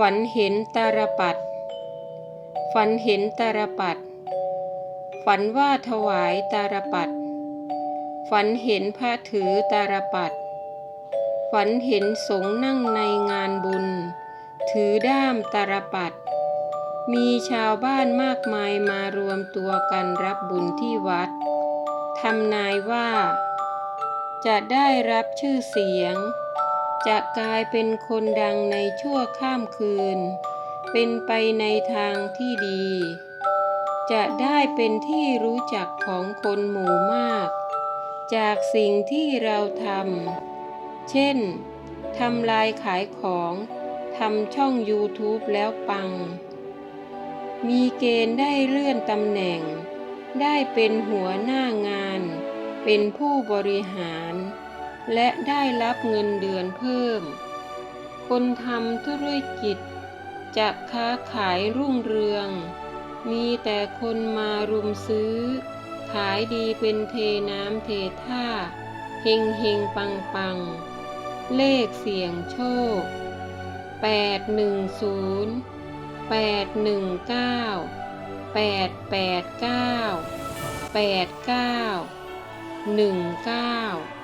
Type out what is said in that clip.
ฝันเห็นตาลปัด ฝันเห็นตาลปัด ฝันว่าถวายตาลปัด ฝันเห็นพระถือตาลปัด ฝันเห็นสงนั่งในงานบุญ ถือด้ามตาลปัด มีชาวบ้านมากมายมารวมตัวกันรับบุญที่วัด ทำนายว่า จะได้รับชื่อเสียง จะกลายเป็นคนดังในชั่วข้ามคืน เป็นไปในทางที่ดี จะได้เป็นที่รู้จักของคนหมู่มาก จากสิ่งที่เราทำ เช่น ทำลายขายของทำช่อง YouTube แล้วปัง มีเกณฑ์ได้เลื่อนตำแหน่ง ได้เป็นหัวหน้างาน เป็นผู้บริหาร และได้รับเงินเดือนเพิ่ม คนทำธุรกิจจะค้าขายรุ่งเรือง มีแต่คนมารุมซื้อ ขายดีเป็นเทน้ำเทท่า เฮงเฮงปังปัง เลขเสียงโชค 810 819 889 89 19